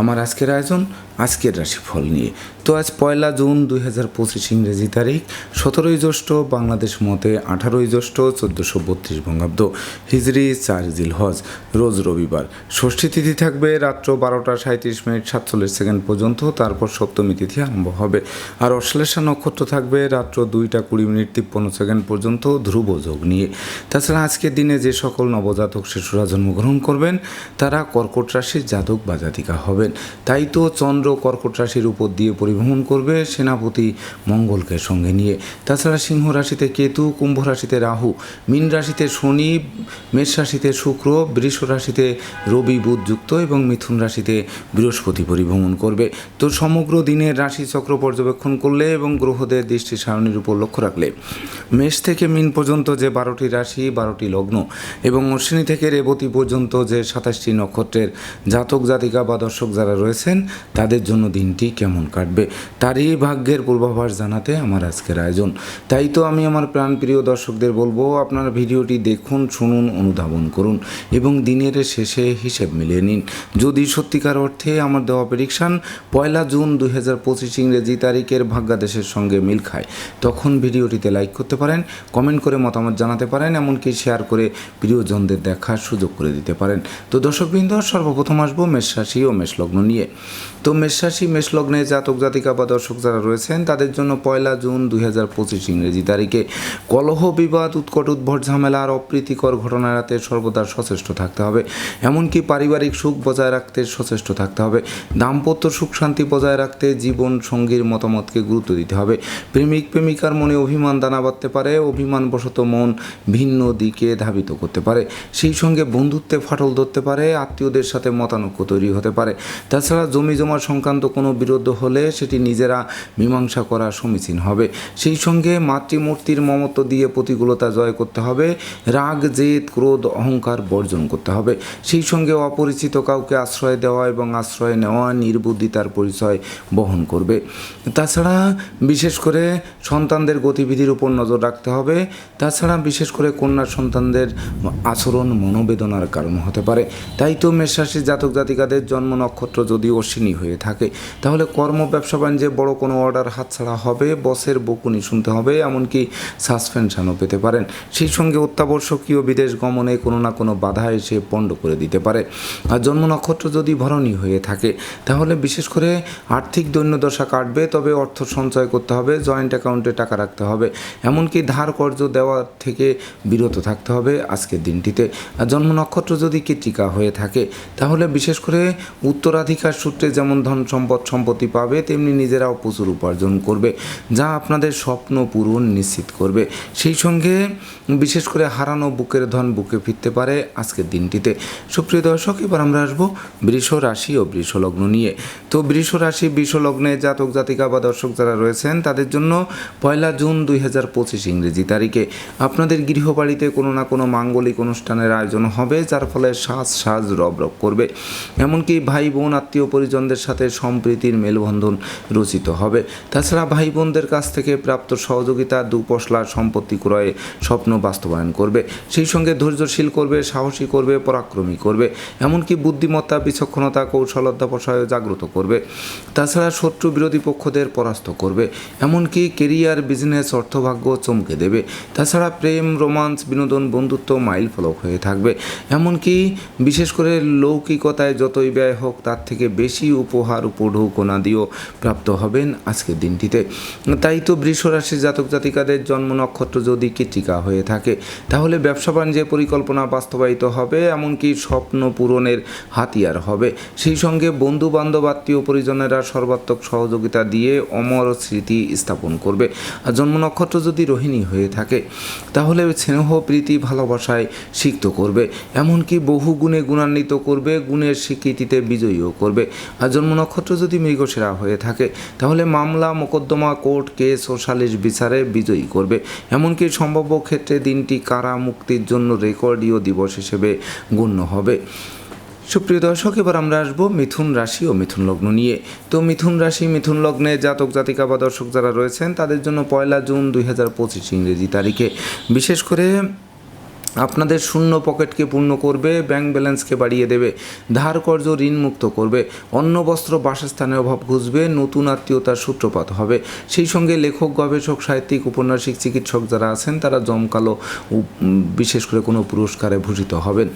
আমার আজকের আয়োজন, আজকের রাশিফল নিয়ে। তো আজ পয়লা জুন দুই হাজার পঁচিশ ইংরেজি তারিখ, সতেরোই জ্যৈষ্ঠ বাংলাদেশ মতে আঠারোই জ্যৈষ্ঠ চোদ্দোশো বত্রিশ বঙ্গাব্দ। হিজরি, চার জিল হজ, রোজ রবিবার। ষষ্ঠী তিথি থাকবে রাত্র বারোটা সাঁত্রিশ মিনিট সাতচল্লিশ সেকেন্ড পর্যন্ত, তারপর সপ্তমী তিথি আরম্ভ হবে। আর অশ্লেষা নক্ষত্র থাকবে রাত্র দুইটা কুড়ি মিনিট তিপ্পান্ন সেকেন্ড পর্যন্ত ধ্রুব যোগ নিয়ে। তাছাড়া আজকের দিনে যে সকল নবজাতক শিশুরা জন্মগ্রহণ করবেন, তারা কর্কট রাশির জাতক বা জাতিকা হবেন তাই তো চন্দ্র কর্কট রাশির উপর দিয়ে পরিভ্রমণ করবে সেনাপতি মঙ্গলকে সঙ্গে নিয়ে। তাছাড়া সিংহ রাশিতে কেতু, কুম্ভ রাশিতে রাহু, মীন রাশিতে শনি, মেষ রাশিতে শুক্র, বৃষ রাশিতে রবি, বুধ যুক্ত এবং মিথুন রাশিতে বৃহস্পতি পরিভ্রমণ করবে। তো সমগ্র দিনের রাশি চক্র পর্যবেক্ষণ করলে এবং গ্রহদের দৃষ্টি সারণীর উপর লক্ষ্য রাখলে মেষ থেকে মিন পর্যন্ত যে বারোটি রাশি, বারোটি লগ্ন এবং অশ্বিনী থেকে রেবতী পর্যন্ত যে সাতাশটি নক্ষত্রের জাতক, জাতিকা বা দর্শক যারা রয়েছেন, তাদের জন্য দিনটি কেমন কাটবে, তারই ভাগ্যের পূর্বাভাস জানাতে আমার আজকের আয়োজন। তাই তো আমি আমার প্রাণপ্রিয় দর্শকদের বলব, আপনারা ভিডিওটি দেখুন, শুনুন, অনুধাবন করুন এবং দিনের শেষে হিসেব মিলিয়ে নিন। যদি সত্যিকার অর্থে আমার দেওয়া প্রেডিকশান পয়লা জুন দুই হাজার পঁচিশ ইংরেজি তারিখের ভাগ্যাদেশের সঙ্গে মিল খায়, তখন ভিডিওটিতে লাইক করতে পারেন, কমেন্ট করে মতামত জানাতে পারেন, এমনকি শেয়ার করে প্রিয়জনদের দেখার সুযোগ করে দিতে পারেন। তো দর্শকবৃন্দ, সর্বপ্রথম আসব মেষ রাশি ও মেষলগ্ন নিয়ে। তো মেষ রাশি মেষ লগ্নে জাতক, জাতিকা বা দর্শক যারা রয়েছেন, তাদের জন্য পয়লা জুন দুই হাজার পঁচিশ ইংরেজি তারিখে কলহ, বিবাদ, উৎকট, উদ্ভট, ঝামেলা আর অপ্রীতিকর ঘটনা এড়াতে সর্বদা সচেষ্ট থাকতে হবে। এমনকি পারিবারিক সুখ বজায় রাখতে সচেষ্ট থাকতে হবে। দাম্পত্য সুখ শান্তি বজায় রাখতে জীবন সঙ্গীর মতামতকে গুরুত্ব দিতে হবে। প্রেমিক, প্রেমিকার মনে অভিমান দানা বাঁধতে পারে, অভিমানবশত মন ভিন্ন দিকে ধাবিত করতে পারে। সেই সঙ্গে বন্ধুত্বে ফাটল ধরতে পারে, আত্মীয়দের সাথে মতানৈক্য তৈরি হতে পারে। তাছাড়া জমি জমা সংক্রান্ত কোনো বিরোধ হলে সেটি নিজেরা মীমাংসা করা সমীচীন হবে। সেই সঙ্গে মাতৃমূর্তির মমত্ব দিয়ে প্রতিকূলতা জয় করতে হবে, রাগ, জেদ, ক্রোধ, অহংকার বর্জন করতে হবে। সেই সঙ্গে অপরিচিত কাউকে আশ্রয় দেওয়া এবং আশ্রয় নেওয়া নির্বুদ্ধিতার পরিচয় বহন করবে। তাছাড়া বিশেষ করে সন্তানদের গতিবিধির উপর নজর রাখতে হবে। তাছাড়া বিশেষ করে কন্যা সন্তানদের আচরণ মনোবেদনার কারণ হতে পারে। তাই তো মেষরাশির জাতক জাতিকাদের জন্ম নক্ষত্র যদি অশ্বিনী হয়ে থাকে। তাহলে কর্ম ব্যবসা বাণিজ্যে বড় কোনো অর্ডার হাতছাড়া হবে বসের বকুনি শুনতে হবে, এমনকি সাসপেনশনও পেতে পারেন। সেই সঙ্গে অত্যাবশ্যকীয় বিদেশ গমনে কোনো না কোনো বাধা এসে পণ্ড করে দিতে পারে। আর জন্ম নক্ষত্র যদি ভরণী হয়ে থাকে, তাহলে বিশেষ করে আর্থিক দৈন্যদশা কাটবে, তবে অর্থ সঞ্চয় করতে হবে জয়েন্ট অ্যাকাউন্টে টাকা রাখতে হবে। এমনকি ধার কর্জ দেওয়া থেকে বিরত থাকতে হবে আজকের দিনটিতে। আর জন্ম নক্ষত্র যদি কৃতিকা হয়ে থাকে, তাহলে বিশেষ করে উত্তরাধিকার সূত্রে যেমন ধন সম্পদ সম্পত্তি পাবে, তেমনি নিজেরাও প্রচুর উপার্জন করবে, যা আপনাদের স্বপ্ন পূরণ নিশ্চিত করবে। সেই সঙ্গে বিশেষ করে হারানো বুকের ধন বুকে ফিরতে পারে আজকের দিনটিতে। সুপ্রিয় দর্শক, এবার আমরা আসব বৃষ রাশি ও বৃষ লগ্ন নিয়ে। তো বৃষ রাশি, বৃষ লগ্নে জাতক, জাতিকা বা দর্শক যারা রয়েছেন, তাদের জন্য পয়লা জুন দুই হাজার পঁচিশ ইংরেজি তারিখে। আপনাদের গৃহবাড়িতে কোনো না কোনো মাঙ্গলিক অনুষ্ঠানের আয়োজন হবে, যার ফলে সাজ সাজ রব রব করবে। এমনকি ভাই বোন আত্মীয় পরিজনদের সাথে সম্প্রীতির মেলবন্ধন রচিত হবে। তাছাড়া ভাই বোনদের কাছ থেকে প্রাপ্ত সহযোগিতা, দুপশলা সম্পত্তি ক্রয়ে স্বপ্ন বাস্তবায়ন করবে। সেই সঙ্গে ধৈর্যশীল করবে, সাহসী করবে, পরাক্রমী করবে। এমনকি বুদ্ধিমত্তা, বিচক্ষণতা কৌশল অধ্যাবসায় জাগ্রত করবে। তাছাড়া শত্রু বিরোধী পক্ষদের পরাস্ত করবে। এমনকি কেরিয়ার, বিজনেস, অর্থভাগ্য চমকে দেবে। তাছাড়া প্রেম, রোমান্স, বিনোদন, বন্ধুত্ব মাইল ফলক হয়ে থাকবে। এমনকি বিশেষ করে লৌকিকতায় যতই ব্যয় হোক, তার থেকে বেশি উপহার উপঢৌকনা দিয়েও প্রাপ্ত হবেন আজকের দিনটিতে। তাই তো বৃষ রাশি জাতক জাতিকাদের জন্ম নক্ষত্র যদি কৃতিকা হয়ে থাকে, তাহলে ব্যবসা বাণিজ্যের পরিকল্পনা বাস্তবায়িত হবে, এমনকি স্বপ্ন পূরণের হাতিয়ার হবে। সেই সঙ্গে বন্ধু বান্ধব আত্মীয় পরিজনেরা সর্বাত্মক সহযোগিতা দিয়ে অমর স্মৃতি স্থাপন করবে। আর জন্ম নক্ষত্র যদি রোহিণী হয়ে থাকে, তাহলে স্নেহ, প্রীতি, ভালোবাসায় সিক্ত করবে। এমনকি বহু গুণে গুণান্বিত করবে, গুণের স্বীকৃতিতে বিজয়ীও করবে। আর জন্ম নক্ষত্র যদি মৃগসেরা হয়ে থাকে, তাহলে মামলা, মোকদ্দমা, কোর্ট কেস ও সালিশ বিচারে বিজয়ী করবে। এমনকি সম্ভাব্য ক্ষেত্রে দিনটি কারা মুক্তির জন্য রেকর্ডীয় দিবস হিসেবে গণ্য হবে। সুপ্রিয় দর্শক, এবার আমরা আসব মিথুন রাশি ও মিথুন লগ্ন নিয়ে। তো মিথুন রাশি, মিথুন লগ্নে জাতক, জাতিকা বা দর্শক যারা রয়েছেন, তাদের জন্য পয়লা জুন দুই হাজার পঁচিশ ইংরেজি তারিখে। বিশেষ করে আপনাদের শূন্য পকেটকে পূর্ণ করবে, ব্যাংক ব্যালেন্সকে বাড়িয়ে দেবে, ধার কর্য ঋণ মুক্ত করবে, অন্ন, বস্ত্র, বাসস্থানের অভাব ঘুষবে, নতুন আত্মীয়তার সূত্রপাত হবে। সেই সঙ্গে লেখক, গবেষক, সাহিত্যিক, উপন্যাসিক, চিকিৎসক যারা আছেন, তারা জমকালো বিশেষ করে কোনো পুরস্কারে ভূষিত হবেন।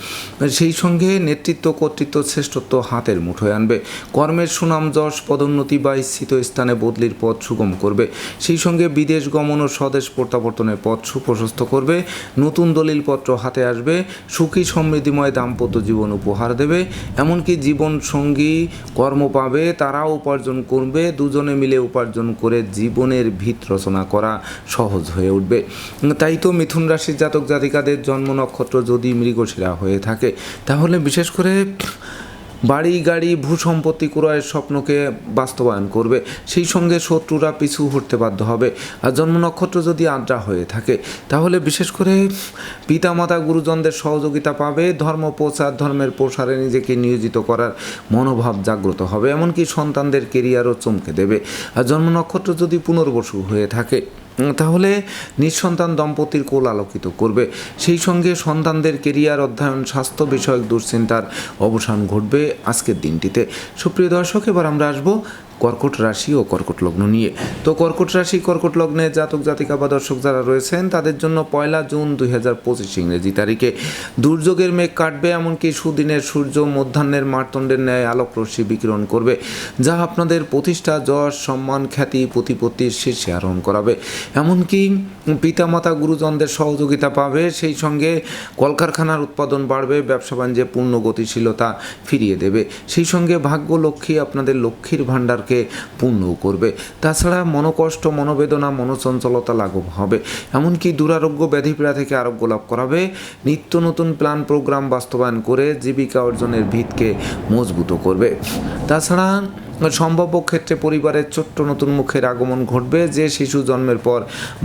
সেই সঙ্গে নেতৃত্ব, কর্তৃত্ব, শ্রেষ্ঠত্ব হাতের মুঠোয় আনবে। কর্মের সুনাম, যশ, পদোন্নতি বা ইচ্ছিত স্থানে বদলির পথ সুগম করবে। সেই সঙ্গে বিদেশ গমন ও স্বদেশ প্রত্যাবর্তনের পথ সুপ্রশস্ত করবে। নতুন দলিলপত্র হাতে আসবে, সুখী সমৃদ্ধিময় দাম্পত্য জীবন উপহার দেবে। এমনকি জীবন সঙ্গী কর্ম পাবে, তারাও উপার্জন করবে। দুজনে মিলে উপার্জন করে জীবনের ভিত রচনা করা সহজ হয়ে উঠবে। তাই তো মিথুন রাশির জাতক জাতিকাদের জন্ম নক্ষত্র যদি মৃগশিরা হয়ে থাকে, তাহলে বিশেষ করে বাড়ি, গাড়ি ভূ সম্পত্তি ক্রয়ের স্বপ্নকে বাস্তবায়ন করবে। সেই সঙ্গে শত্রুরা পিছু হটতে বাধ্য হবে। আর জন্ম নক্ষত্র যদি আদ্রা হয়ে থাকে, তাহলে বিশেষ করে পিতামাতা, গুরুজনদের সহযোগিতা পাবে। ধর্ম প্রচার, ধর্মের প্রসারে নিজেকে নিয়োজিত করার মনোভাব জাগ্রত হবে। এমনকি সন্তানদের কেরিয়ারও চমকে দেবে। আর জন্ম নক্ষত্র যদি পুনর্বসু হয়ে থাকে তাহলে নিঃসন্তান দম্পতির কোল আলোকিত করবে। সেই সঙ্গে সন্তানদের কেরিয়ার অধ্যয়ন, স্বাস্থ্য বিষয়ক দুশ্চিন্তার অবসান ঘটবে আজকের দিনটিতে। সুপ্রিয় দর্শক, এবার আমরা আসব কর্কট রাশি ও কর্কট লগ্ন নিয়ে। তো কর্কট রাশি, কর্কট লগ্নে জাতক, জাতিকা বা দর্শক যারা রয়েছেন, তাদের জন্য পয়লা জুন দুই হাজার পঁচিশ ইংরেজি তারিখে। দুর্যোগের মেঘ কাটবে, এমনকি সুদিনের সূর্য মধ্যাহ্নের মারতণ্ডের ন্যায় আলোক রশ্মি বিকিরণ করবে, যা আপনাদের প্রতিষ্ঠা, যশ, সম্মান, খ্যাতি, প্রতিপত্তির শীর্ষে আরোহণ করাবে। এমনকি পিতামাতা, গুরুজনদের সহযোগিতা পাবে, সেই সঙ্গে কলকারখানার উৎপাদন বাড়বে, ব্যবসা বাণিজ্যে পূর্ণ গতিশীলতা ফিরিয়ে দেবে। সেই সঙ্গে ভাগ্য লক্ষ্মী আপনাদের লক্ষ্মীর ভাণ্ডারকে পূর্ণ করবে। তাছাড়া মনোকষ্ট, মনোবেদনা, মনোচঞ্চলতা লাঘব হবে। এমনকি দুরারোগ্য ব্যাধিপীড়া থেকে আরোগ্য লাভ করাবে। নিত্য নতুন প্ল্যান, প্রোগ্রাম বাস্তবায়ন করে জীবিকা অর্জনের ভিতকে মজবুত করবে। তাছাড়া সম্ভাব্য ক্ষেত্রে পরিবারের ছোট্ট নতুন মুখের আগমন ঘটবে, যে শিশু জন্মের পর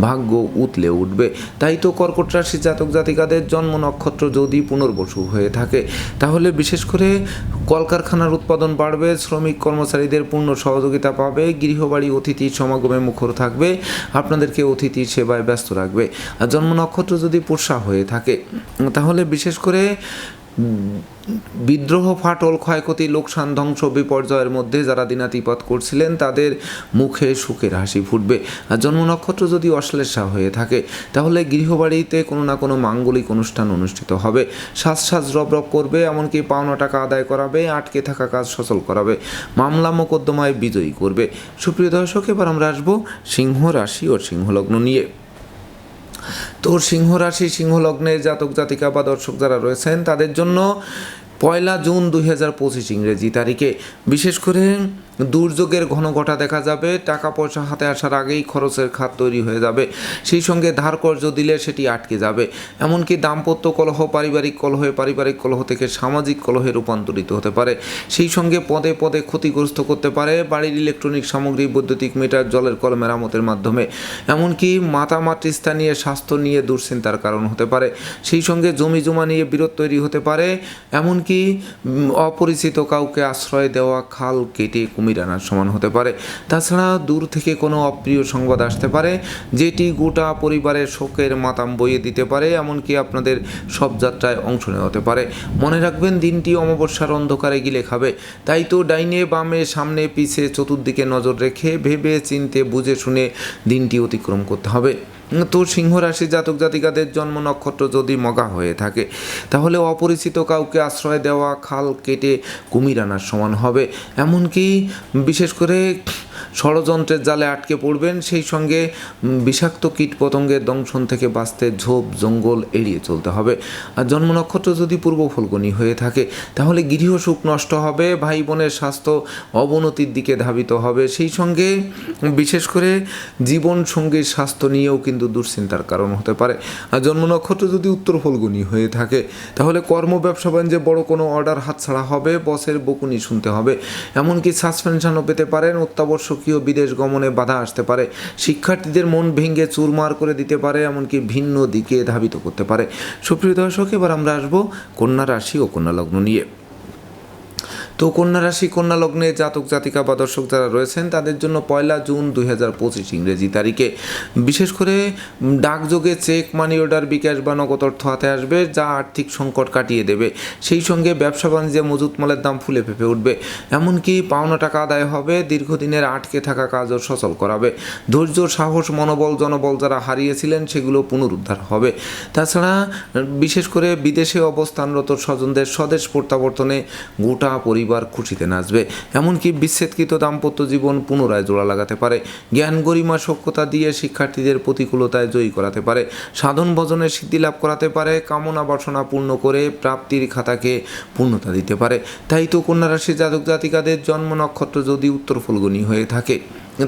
ভাগ্য উতলে উঠবে। তাই তো কর্কট রাশি জাতক জাতিকাদের জন্ম নক্ষত্র যদি পুনর্বসু হয়ে থাকে, তাহলে বিশেষ করে কলকারখানার উৎপাদন বাড়বে, শ্রমিক কর্মচারীদের পূর্ণ সহযোগিতা পাবে, গৃহবাড়ি অতিথি সমাগমে মুখর থাকবে, আপনাদেরকে অতিথির সেবায় ব্যস্ত রাখবে। আর জন্ম নক্ষত্র যদি পোষা হয়ে থাকে, তাহলে বিশেষ করে বিদ্রোহ, ফাটল, ক্ষয়ক্ষতি, লোকসান, ধ্বংস, বিপর্যয়ের মধ্যে যারা দিনাতিপাত করছিলেন, তাদের মুখে সুখের হাসি ফুটবে। আর জন্ম নক্ষত্র যদি অশ্লেষা হয়ে থাকে, তাহলে গৃহবাড়িতে কোনো না কোনো মাঙ্গলিক অনুষ্ঠান অনুষ্ঠিত হবে। সাজ সাজ রব রব করবে, এমনকি পাওনা টাকা আদায় করাবে, আটকে থাকা কাজ সচল করাবে। মামলা মোকদ্দমায় বিজয়ী করবে। সুপ্রিয় দর্শক, এবার আমরা আসব সিংহ রাশি ও সিংহলগ্ন নিয়ে। তো সিংহ রাশি সিংহ লগ্নের জাতক জাতিকা বা দর্শক যারা রয়েছেন তাদের জন্য পয়লা জুন দুই হাজার পঁচিশ ইংরেজি তারিখে। বিশেষ করে দুর্যোগের ঘন ঘটা দেখা যাবে টাকা পয়সা হাতে আসার আগেই খরচের খাত তৈরি হয়ে যাবে, সেই সঙ্গে ধার কর্জ দিলে সেটি আটকে যাবে। এমনকি দাম্পত্য কলহ, পারিবারিক কলহে, পারিবারিক কলহ থেকে সামাজিক কলহে রূপান্তরিত হতে পারে। সেই সঙ্গে পদে পদে ক্ষতিগ্রস্ত করতে পারে বাড়ির ইলেকট্রনিক সামগ্রী, বৈদ্যুতিক মিটার, জলের কল মেরামতের মাধ্যমে। এমনকি মাতা মাতৃস্থানীয় নিয়ে স্বাস্থ্য নিয়ে দুশ্চিন্তার কারণ হতে পারে। সেই সঙ্গে জমি জমা নিয়ে বিরোধ তৈরি হতে পারে। এমনকি উম, অপরিচিত কাউকে আশ্রয় দেওয়া খাল কেটে কুমির আনার সমান হতে পারে? তাছাড়া দূর থেকে কোনো অপ্রিয় সংবাদ আসতে পারে যেটি গোটা পরিবারের শোকের মাতাম বইয়ে দিতে পারে এমনকি আপনাদের সব যাত্রায় অংশ নেওয়া হতে পারে। মনে রাখবেন দিনটি অমাবস্যার অন্ধকারে গিলে খাবে। তাই তো ডাইনে বামে সামনে পিছে চতুর্দিকে নজর রেখে ভেবে চিনতে বুঝে শুনে দিনটি অতিক্রম করতে হবে। তো সিংহ রাশি জাতক জাতিকাদের জন্ম নক্ষত্র যদি মগা হয়ে থাকে, তাহলে অপরিচিত কাউকে আশ্রয় দেওয়া, খাল কেটে কুমির আনার সমান হবে। এমনকি বিশেষ করে ষড়যন্ত্রের জালে আটকে পড়বেন। সেই সঙ্গে বিষাক্ত কীট পতঙ্গের দংশন থেকে বাঁচতে ঝোপ, জঙ্গল এড়িয়ে চলতে হবে। আর জন্ম নক্ষত্র যদি পূর্ব ফলগুনি হয়ে থাকে, তাহলে গৃহ সুখ নষ্ট হবে ভাই বোনের স্বাস্থ্য অবনতির দিকে ধাবিত হবে। সেই সঙ্গে, বিশেষ করে জীবন সঙ্গীর স্বাস্থ্য নিয়েও কিন্তু দুশ্চিন্তার কারণ হতে পারে। আর জন্ম নক্ষত্র যদি উত্তর ফলগুনি হয়ে থাকে, তাহলে কর্ম, ব্যবসা বাণিজ্যে বড় কোনো অর্ডার হাতছাড়া হবে, বসের বকুনি শুনতে হবে। এমনকি সাসপেনশনও পেতে পারেন অত্যাবশ্যকীয় বিদেশ গমনে বাধা আসতে পারে। শিক্ষার্থীদের মন ভেঙে চুরমার করে দিতে পারে, এমনকি ভিন্ন দিকে ধাবিত করতে পারে। সুপ্রিয় দর্শক, এবার আমরা আসব কন্যা রাশি ও কন্যা লগ্ন নিয়ে। তো কন্যা রাশি, কন্যা লগ্নে জাতক, জাতিকা বা দর্শক যারা রয়েছেন, তাদের জন্য পয়লা জুন দুই হাজার পঁচিশ ইংরেজি তারিখে। বিশেষ করে ডাকযোগে চেক মানি অর্ডার বিকাশ বা নগদ অর্থ হাতে আসবে, যা আর্থিক সংকট কাটিয়ে দেবে। সেই সঙ্গে ব্যবসা বাণিজ্যে মজুত মালের দাম ফুলে ফেপে উঠবে। এমনকি পাওনা টাকা আদায় হবে, দীর্ঘদিনের আটকে থাকা কাজও সচল করাবে। ধৈর্য, সাহস, মনোবল, জনবল যারা হারিয়েছিলেন, সেগুলো পুনরুদ্ধার হবে। তাছাড়া, বিশেষ করে বিদেশে অবস্থানরত স্বজনদের স্বদেশ প্রত্যাবর্তনে গোটা পরিবার খুশিতে নাচবে। এমনকি বিচ্ছেদকৃত দাম্পত্য জীবন পুনরায় জোড়া লাগাতে পারে। জ্ঞান গরিমা সক্ষতা দিয়ে শিক্ষার্থীদের প্রতিকূলতায় জয়ী করাতে পারে। সাধন ভজনে সিদ্ধি লাভ করাতে পারে। কামনা বাসনা পূর্ণ করে প্রাপ্তির খাতাকে পূর্ণতা দিতে পারে। তাই তো কন্যা রাশি জাতক জাতিকাদের জন্ম নক্ষত্র যদি উত্তর ফলগুনি হয়ে থাকে।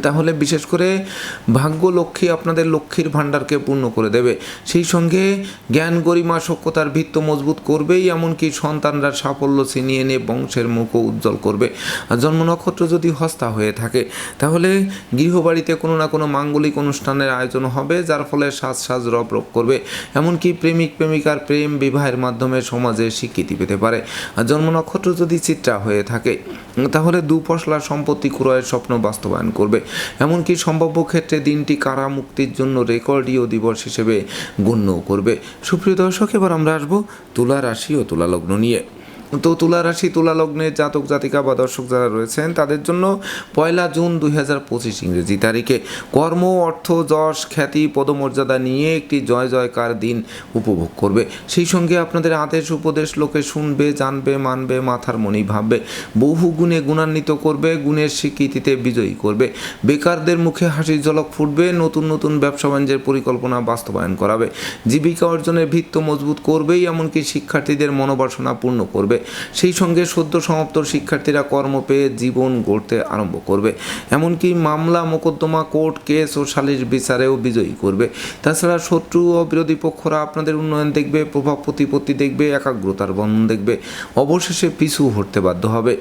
তাহলে বিশেষ করে ভাগ্য লক্ষ্মী আপনাদের লক্ষ্মীর ভাণ্ডারকে পূর্ণ করে দেবে। সেই সঙ্গে জ্ঞান গরিমা সক্ষতার ভিত্ত মজবুত করবেই, এমনকি সন্তানরা সাফল্য ছিনিয়ে এনে বংশের মুখও উজ্জ্বল করবে। আর জন্ম নক্ষত্র যদি হস্তা হয়ে থাকে, তাহলে গৃহবাড়িতে কোনো না কোনো মাঙ্গলিক অনুষ্ঠানের আয়োজন হবে, যার ফলে সাজ সাজ রব রব করবে। এমনকি প্রেমিক প্রেমিকার প্রেম বিবাহের মাধ্যমে সমাজে স্বীকৃতি পেতে পারে। আর জন্ম নক্ষত্র যদি চিত্রা হয়ে থাকে, তাহলে দুপশলা সম্পত্তি ক্রয়ের স্বপ্ন বাস্তবায়ন করবে। এমনকি সম্ভাব্য ক্ষেত্রে দিনটি কারা মুক্তির জন্য রেকর্ডীয় দিবস হিসেবে গণ্য করবে। সুপ্রিয় দর্শক, এবার আমরা আসব তুলা রাশি ও তুলা লগ্ন নিয়ে। তো তুলা রাশি তুলা লগ্নের জাতক, জাতিকা বা দর্শক যারা রয়েছেন, তাদের জন্য পয়লা জুন দুই হাজার পঁচিশ ইংরেজি তারিখে কর্ম, অর্থ, যশ, খ্যাতি, পদমর্যাদা নিয়ে একটি জয়, জয়কার দিন উপভোগ করবে। সেই সঙ্গে আপনাদের আদেশ, উপদেশ লোকে শুনবে, জানবে, মানবে, মাথার মনি ভাববে। বহু গুণে গুণান্বিত করবে, গুণের স্বীকৃতিতে বিজয়ী করবে। বেকারদের মুখে হাসির ঝলক ফুটবে, নতুন নতুন ব্যবসা বাণিজ্যের পরিকল্পনা বাস্তবায়ন করাবে। জীবিকা অর্জনের ভিত্ত মজবুত করবেই এমনকি শিক্ষার্থীদের মনোবাসনা পূর্ণ করবে। সেই সঙ্গে সদ্য সমাপ্ত শিক্ষার্থীরা কর্ম পেয়ে জীবন গড়তে আরম্ভ করবে। এমনকি মামলা, মোকদ্দমা, কোর্ট কেস ও সালিশ বিচারেও বিজয়ী করবে। তাছাড়া শত্রু ও বিরোধী পক্ষরা আপনাদের উন্নয়ন দেখবে, প্রভাব প্রতিপত্তি দেখবে, একাগ্রতার বন্ধন দেখবে। অবশেষে পিছু হটতে বাধ্য হবে।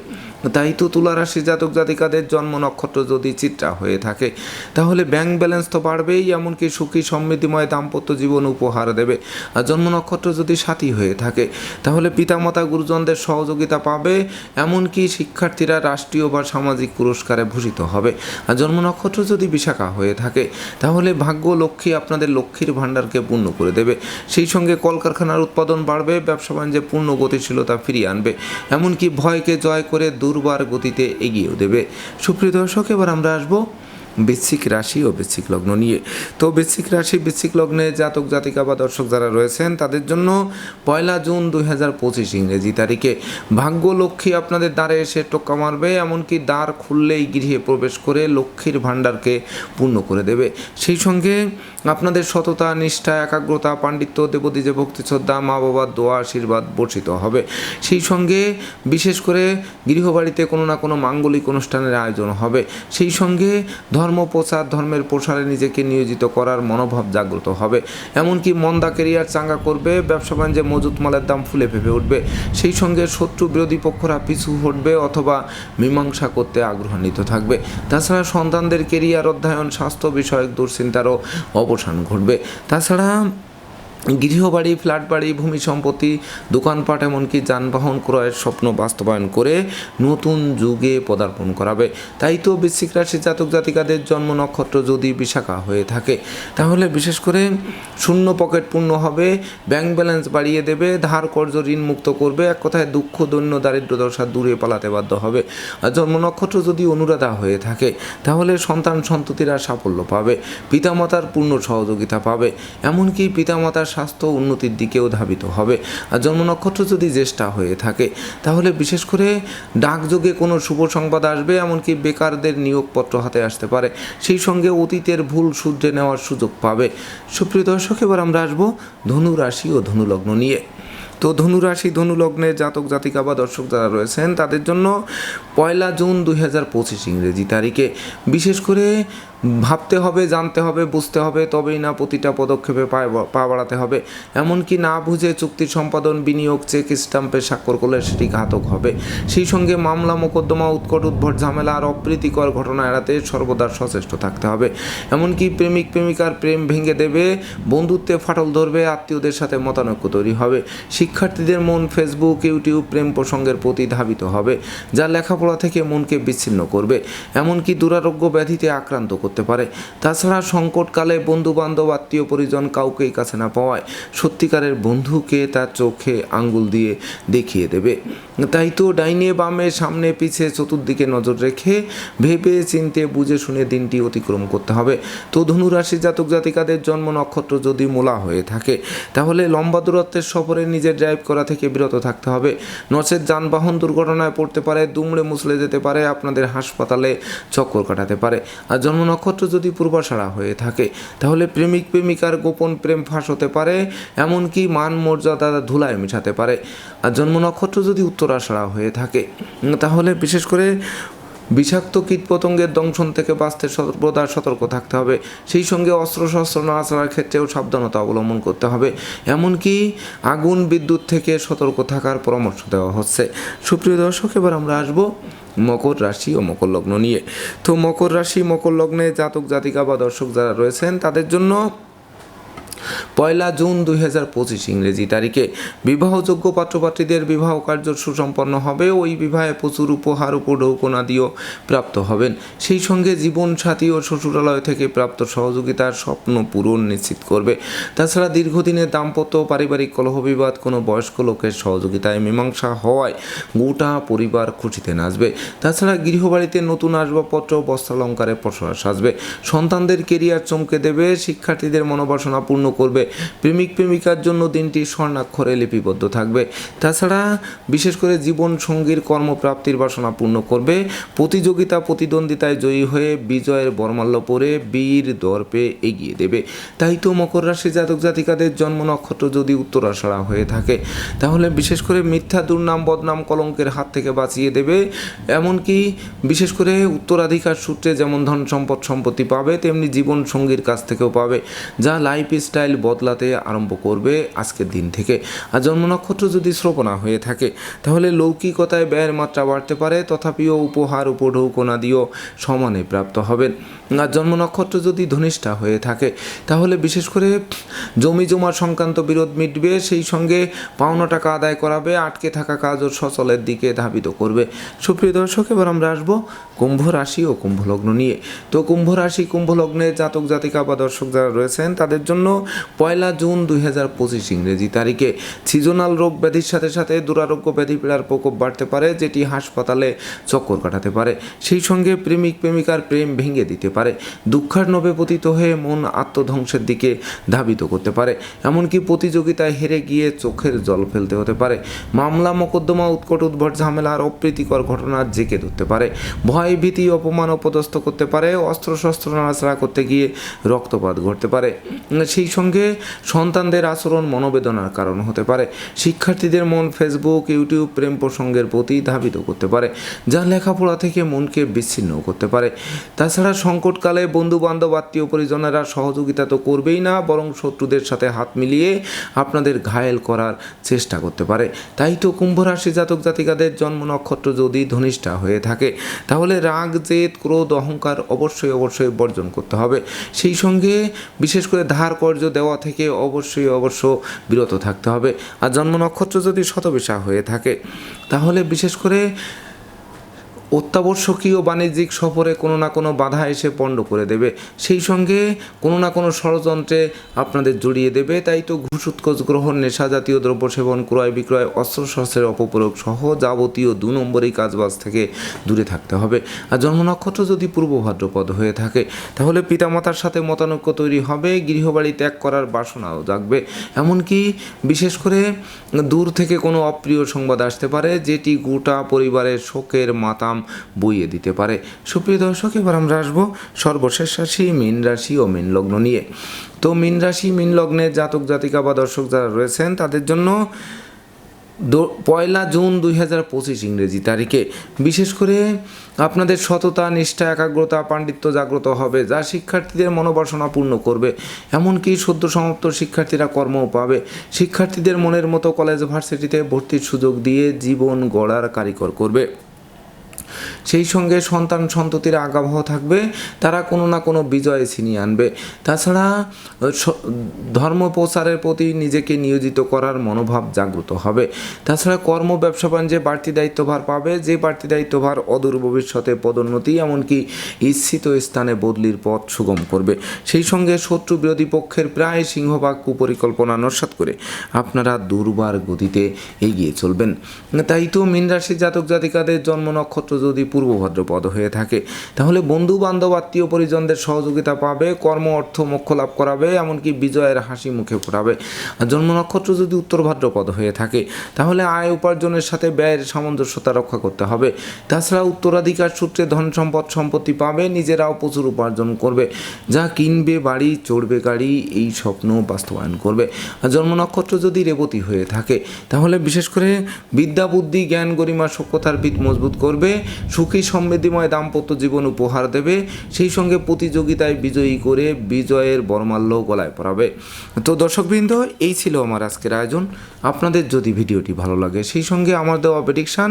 তাই তো তুলা রাশি জাতক জাতিকাদের জন্ম নক্ষত্র যদি চিত্রা হয়ে থাকে, তাহলে ব্যাংক ব্যালেন্স তো বাড়বেই, এমনকি সুখী সমৃদ্ধিময় দাম্পত্য জীবন উপহার দেবে। আর জন্ম নক্ষত্র যদি সাথী হয়ে থাকে, তাহলে পিতামাতা গুরুজনদের সহযোগিতা পাবে, এমনকি শিক্ষার্থীরা রাষ্ট্রীয় বা সামাজিক পুরস্কারে ভূষিত হবে। আর জন্ম নক্ষত্র যদি বিশাখা হয়ে থাকে, তাহলে ভাগ্য লক্ষ্মী আপনাদের লক্ষ্মীর ভাণ্ডারকে পূর্ণ করে দেবে। সেই সঙ্গে কলকারখানার উৎপাদন বাড়বে, ব্যবসা বাণিজ্যে পূর্ণ গতিশীলতা ফিরিয়ে আনবে। এমনকি ভয়কে জয় করে দুর্বার গতিতে এগিয়েও দেবে। সুপ্রিয় দর্শক এবার আমরা আসব বৃশ্চিক রাশি ও বৃশ্চিক লগ্ন নিয়ে। তো বৃশ্চিক রাশি, বৃশ্চিক লগ্নে জাতক, জাতিকা বা দর্শক যারা রয়েছেন, তাদের জন্য পয়লা জুন দুই হাজার পঁচিশ ইংরেজি তারিখে। ভাগ্য লক্ষ্মী আপনাদের দ্বারে এসে টোক্কা মারবে, এমনকি দ্বার খুললেই গৃহে প্রবেশ করে লক্ষ্মীর ভাণ্ডারকে পূর্ণ করে দেবে। সেই সঙ্গে আপনাদের সততা, নিষ্ঠা, একাগ্রতা, পাণ্ডিত্য, দেবতী যে ভক্তি শ্রদ্ধা মা বাবার দোয়া, আশীর্বাদ বর্ষিত হবে। সেই সঙ্গে বিশেষ করে গৃহবাড়িতে কোনো না কোনো মাঙ্গলিক অনুষ্ঠানের আয়োজন হবে। সেই সঙ্গে ধর্ম প্রচার, ধর্মের প্রসারে নিজেকে নিয়োজিত করার মনোভাব জাগ্রত হবে। এমনকি মন্দা কেরিয়ার চাঙ্গা করবে, ব্যবসা বাণিজ্যে মজুত মালের দাম ফুলে ফেপে উঠবে। সেই সঙ্গে শত্রু বিরোধী পক্ষরা পিছু হটবে অথবা মীমাংসা করতে আগ্রহান্বিত থাকবে। তাছাড়া সন্তানদের কেরিয়ার অধ্যয়ন, স্বাস্থ্য বিষয়ক দুশ্চিন্তারও অবসান ঘটবে। তাছাড়া গৃহবাড়ি ফ্ল্যাট বাড়ি ভূমি সম্পত্তি, দোকানপাট, এমনকি যানবাহন ক্রয়ের স্বপ্ন বাস্তবায়ন করে নতুন যুগে পদার্পণ করাবে। তাই তো বৃশ্চিক রাশি জাতক জাতিকাদের জন্ম নক্ষত্র যদি বিশাখা হয়ে থাকে, তাহলে বিশেষ করে শূন্য পকেট পূর্ণ হবে, ব্যাংক ব্যালেন্স বাড়িয়ে দেবে, ধার কর্য ঋণ মুক্ত করবে, এক কথায় দুঃখ, দৈন্য, দারিদ্র দশা দূরে পালাতে বাধ্য হবে। আর জন্ম নক্ষত্র যদি অনুরাধা হয়ে থাকে, তাহলে সন্তান সন্ততিরা সাফল্য পাবে, পিতামাতার পূর্ণ সহযোগিতা পাবে। এমনকি পিতামাতার স্বাস্থ্য উন্নতির দিকেও ধাবিত হবে। আর জন্ম নক্ষত্র যদি জ্যেষ্ঠা হয়ে থাকে, তাহলে বিশেষ করে ডাকযোগে কোনো শুভ সংবাদ আসবে, এমনকি বেকারদের নিয়োগপত্র হাতে আসতে পারে। সেই সঙ্গে অতীতের ভুল শুধরে নেওয়ার সুযোগ পাবে। সুপ্রিয় দর্শক, এবার আমরা আসব ধনু রাশি ও ধনুলগ্ন নিয়ে। তো ধনুরাশি ধনু লগ্নের জাতক, জাতিকা বা দর্শক যারা রয়েছেন, তাদের জন্য পয়লা জুন দুই হাজার পঁচিশ ইংরেজি তারিখে। বিশেষ করে ভাবতে হবে, জানতে হবে, বুঝতে হবে, তবেই না প্রতিটা পদক্ষেপে পা বাড়াতে হবে। এমনকি না বুঝে চুক্তি সম্পাদন, বিনিয়োগ, চেক স্টাম্পে স্বাক্ষর করলে সেটি ঘাতক হবে। সেই সঙ্গে মামলা, মোকদ্দমা, উৎকট উদ্ভট ঝামেলা আর অপ্রীতিকর ঘটনা এড়াতে সর্বদা সচেষ্ট থাকতে হবে। এমনকি প্রেমিক, প্রেমিকার প্রেম ভেঙে দেবে, বন্ধুত্বে ফাটল ধরবে, আত্মীয়দের সাথে মতানৈক্য তৈরি হবে। শিক্ষার্থীদের মন ফেসবুক, ইউটিউব প্রেম প্রসঙ্গের প্রতি ধাবিত হবে, যা লেখাপড়া থেকে মনকে বিচ্ছিন্ন করবে। এমনকি দুরারোগ্য ব্যাধিতে আক্রান্ত করতে পারে। তাছাড়া সংকটকালে বন্ধু বান্ধব আত্মীয় পরিজন কাউকেই কাছে না পাওয়ায় সত্যিকারের বন্ধুকে তার চোখে আঙ্গুল দিয়ে দেখিয়ে দেবে। তাই তো ডাইনে বামে, সামনে, পিছে, চতুর্দিকে নজর রেখে ভেবে চিনতে, বুঝে শুনে দিনটি অতিক্রম করতে হবে। তো ধনুরাশি জাতক জাতিকাদের জন্ম নক্ষত্র যদি মোলা হয়ে থাকে, তাহলে লম্বা দূরত্বের সফরে নিজের ড্রাইভ করা থেকে বিরত থাকতে হবে। নচেত যানবাহন দুর্ঘটনায় পড়তে পারে, দুমড়ে মুছলে যেতে পারে, আপনাদের হাসপাতালে চক্কর কাটাতে পারে। আর জন্ম নক্ষত্র যদি পূর্বাশারা হয়ে থাকে, তাহলে প্রেমিক প্রেমিকার গোপন প্রেম ফাঁস হতে পারে, এমনকি মান মর্যাদা ধুলায় মিশাতে পারে। আর জন্ম নক্ষত্র যদি উত্তরাশারা হয়ে থাকে তাহলে বিশেষ করে বিষাক্ত কীটপতঙ্গের দংশন থেকে বাঁচতে সর্বদা সতর্ক থাকতে হবে। সেই সঙ্গে অস্ত্রশস্ত্র নাড়াচাড়ার ক্ষেত্রেও সাবধানতা অবলম্বন করতে হবে। এমনকি আগুন, বিদ্যুৎ থেকে সতর্ক থাকার পরামর্শ দেওয়া হচ্ছে। সুপ্রিয় দর্শক, এবার আমরা আসব মকর রাশি ও মকর লগ্ন নিয়ে। তো মকর রাশি, মকর লগ্নে জাতক জাতিকা বা দর্শক যারা রয়েছেন, তাদের জন্য পয়লা জুন দুই হাজার পঁচিশ ইংরেজি তারিখে বিবাহযোগ্য পাত্রপাত্রীদের বিবাহ কার্য সুসম্পন্ন হবে। ওই বিবাহে প্রচুর উপহার উপঢৌকনাদিও প্রাপ্ত হবেন। সেই সঙ্গে জীবন সাথী ও শ্বশুরালয় থেকে প্রাপ্ত সহযোগিতার স্বপ্ন পূরণ নিশ্চিত করবে। তাছাড়া দীর্ঘদিনের দাম্পত্য পারিবারিক কলহ বিবাদ কোনো বয়স্ক লোকের সহযোগিতায় মীমাংসা হওয়ায় গোটা পরিবার খুশিতে নাচবে। তাছাড়া গৃহবাড়িতে নতুন আসবাবপত্র বস্ত্রালঙ্কারে প্রসার সাজবে। সন্তানদের কেরিয়ার চমকে দেবে। শিক্ষার্থীদের মনোবাসনা পূর্ণ করবে। প্রেমিক প্রেমিকার জন্য দিনটি স্বর্ণাক্ষরে লিপিবদ্ধ থাকবে। তাছাড়া বিশেষ করে জীবন সঙ্গীর কর্মপ্রাপ্তির বাসনা পূর্ণ করবে। প্রতিযোগিতা প্রতিদ্বন্দ্বিতায় জয়ী হয়ে বিজয়ের বর্মাল্য পরে বীর দর্পে এগিয়ে দেবে। তাই তো মকর রাশি জাতক জাতিকাদের জন্ম নক্ষত্র যদি উত্তরাষাড়া হয়ে থাকে, তাহলে বিশেষ করে মিথ্যা দুর্নাম, বদনাম, কলঙ্কের হাত থেকে বাঁচিয়ে দেবে। এমনকি বিশেষ করে উত্তরাধিকার সূত্রে যেমন ধন সম্পদ সম্পত্তি পাবে, তেমনি জীবন সঙ্গীর কাছ থেকেও পাবে, যা লাইফ স্টাইল বদলাতে আরম্ভ করবে আজকের দিন থেকে। আর জন্ম নক্ষত্র যদি শ্রবণা হয়ে থাকে, তাহলে লৌকিকতায় ব্যয়ের মাত্রা বাড়তে পারে, তথাপিও উপহার উপঢৌকনাদিও সমানে প্রাপ্ত হবেন। জন্ম নক্ষত্র যদি ধনিষ্ঠা হয়ে থাকে, তাহলে বিশেষ করে জমি জমা সংক্রান্ত বিরোধ মিটবে, সেই সঙ্গে পাওনা টাকা আদায় করাবে, আটকে থাকা কাজও সচলের দিকে ধাবিত করবে। সুপ্রিয় দর্শক, এবার আমরা আসব কুম্ভ রাশি ও কুম্ভ লগ্ন নিয়ে। তো কুম্ভ রাশি, কুম্ভ লগ্নে জাতক জাতিকা বা দর্শক যারা রয়েছেন, তাদের জন্য পয়লা জুন দুই হাজার পঁচিশ ইংরেজি তারিখে সিজনাল রোগ ব্যাধির সাথে সাথে দুরারোগ্য ব্যাধি পীড়ার প্রকোপ বাড়তে পারে, যেটি হাসপাতালে চক্কর কাটাতে পারে। সেই সঙ্গে প্রেমিক প্রেমিকার প্রেম ভেঙে দিতে পারে। দুঃখার্ণবে পতিত হয়ে মন আত্মধ্বংসের দিকে ধাবিত করতে পারে। এমনকি প্রতিযোগিতায় হেরে গিয়ে চোখের জল ফেলতে হতে পারে। মামলা, মোকদ্দমা, উৎকট উদ্ভট, ঝামেলা আর অপ্রীতিকর ঘটনার জেকে ধরতে পারে। ভয়, ভীতি, অপমান অপদস্থ করতে পারে। অস্ত্রশস্ত্র নাড়াচাড়া করতে গিয়ে রক্তপাত ঘটতে পারে। সেই সঙ্গে সন্তানদের আচরণ মনোবেদনার কারণ হতে পারে। শিক্ষার্থীদের মন ফেসবুক, ইউটিউব, প্রেম প্রসঙ্গের প্রতি ধাবিত করতে পারে, যা লেখাপড়া থেকে মনকে বিচ্ছিন্ন করতে পারে। তাছাড়া সংকটকালে বন্ধু বান্ধব আত্মীয় পরিজনেরা সহযোগিতা তো করবেই না, বরং শত্রুদের সাথে হাত মিলিয়ে আপনাদের ঘায়েল করার চেষ্টা করতে পারে। তাই তো কুম্ভ রাশি জাতক জাতিকাদের জন্ম নক্ষত্র যদি ধনিষ্ঠা হয়ে থাকে, তাহলে রাগ, জেদ, ক্রোধ, অহংকার অবশ্যই অবশ্যই বর্জন করতে হবে। সেই সঙ্গে বিশেষ করে ধার কর্য দেওয়া থেকে অবশ্যই, অবশ্য বিরত থাকতে হবে। আর জন্ম নক্ষত্র যদি শতবিশা হয়ে থাকে, তাহলে বিশেষ করে অত্যাবশ্যকীয় বাণিজ্যিক সফরে কোনো না কোনো বাধা এসে পণ্ড করে দেবে। সেই সঙ্গে কোনো না কোনো ষড়যন্ত্রে আপনাদের জড়িয়ে দেবে। তাই তো ঘুষ উৎকোচ গ্রহণ, নেশা জাতীয় দ্রব্য সেবন, ক্রয় বিক্রয় অস্ত্রশস্ত্রের অপপ্রয়োগ সহ যাবতীয় দু নম্বরই কাজবাজ থেকে দূরে থাকতে হবে। আর জন্ম নক্ষত্র যদি পূর্ব ভাদ্রপদ হয়ে থাকে, তাহলে পিতামাতার সাথে মতানৈক্য তৈরি হবে, গৃহবাড়ি ত্যাগ করার বাসনাও জাগবে। এমনকি বিশেষ করে দূর থেকে কোনো অপ্রিয় সংবাদ আসতে পারে, যেটি গোটা পরিবারের শোকের মাতাম বইয়ে দিতে পারে। সুপ্রিয় দর্শক, এবার আমরা আসব সর্বশেষ রাশি, মীন রাশি ও মীন লগ্ন নিয়ে। তো মীন রাশি, মীন লগ্নে জাতক, জাতিকা বা দর্শক যারা রয়েছেন, তাদের জন্য পয়লা জুন দুই হাজার পঁচিশ ইংরেজি তারিখে। বিশেষ করে আপনাদের সততা, নিষ্ঠা, একাগ্রতা, পাণ্ডিত্য জাগ্রত হবে, যা শিক্ষার্থীদের মনোবাসনা পূর্ণ করবে। এমনকি সদ্য সমাপ্ত শিক্ষার্থীরা কর্মও পাবে। শিক্ষার্থীদের মনের মতো কলেজ, ভার্সিটিতে ভর্তির সুযোগ দিয়ে জীবন গড়ার কারিকর করবে। সেই সঙ্গে সন্তান সন্ততির আগাবহ থাকবে, তারা কোনো না কোনো বিজয়ে ছিনিয়ে আনবে। তাছাড়া ধর্ম প্রচারের প্রতি নিজেকে নিয়োজিত করার মনোভাব জাগ্রত হবে। তাছাড়া কর্ম ব্যবসা বাণিজ্যে বাড়তি দায়িত্বভার পাবে, যে বাড়তি দায়িত্বভার অদূর ভবিষ্যতে পদোন্নতি, এমনকি ইচ্ছিত স্থানে বদলির পথ সুগম করবে। সেই সঙ্গে শত্রু বিরোধী পক্ষের প্রায় সিংহভাগ কুপরিকল্পনা নস্বাত করে আপনারা দুর্বার গতিতে এগিয়ে চলবেন। তাই তো মীন রাশির জাতক জাতিকাদের জন্ম নক্ষত্র যদি পূর্ব ভাদ্রপদ হয়ে থাকে, তাহলে বন্ধু বান্ধব আত্মীয় পরিজনদের সহযোগিতা পাবে, কর্ম, অর্থ মোক্ষ লাভ করাবে, এমনকি বিজয়ের হাসি মুখে ফোটাবে। আর জন্ম নক্ষত্র যদি উত্তর ভাদ্রপদ হয়ে থাকে, তাহলে আয় উপার্জনের সাথে ব্যয়ের সামঞ্জস্যতা রক্ষা করতে হবে। তাছাড়া উত্তরাধিকার সূত্রে ধন সম্পদ, সম্পত্তি পাবে, নিজেরাও প্রচুর উপার্জন করবে। যা কিনবে, বাড়ি, চড়বে গাড়ি, এই স্বপ্ন বাস্তবায়ন করবে। আর জন্ম নক্ষত্র যদি রেবতী হয়ে থাকে, তাহলে বিশেষ করে বিদ্যা, বুদ্ধি, জ্ঞান, গরিমা, সভ্যতার ভিত মজবুত করবে। সুখী সমৃদ্ধিময় দাম্পত্য জীবন উপহার দেবে। সেই সঙ্গে প্রতিযোগিতায় বিজয়ী করে বিজয়ের বর্মাল্য গলায় পড়াবে তো দর্শকবৃন্দ, এই ছিল আমার আজকের আয়োজন। আপনাদের যদি ভিডিওটি ভালো লাগে, সেই সঙ্গে আমার দেওয়া প্রেডিকশান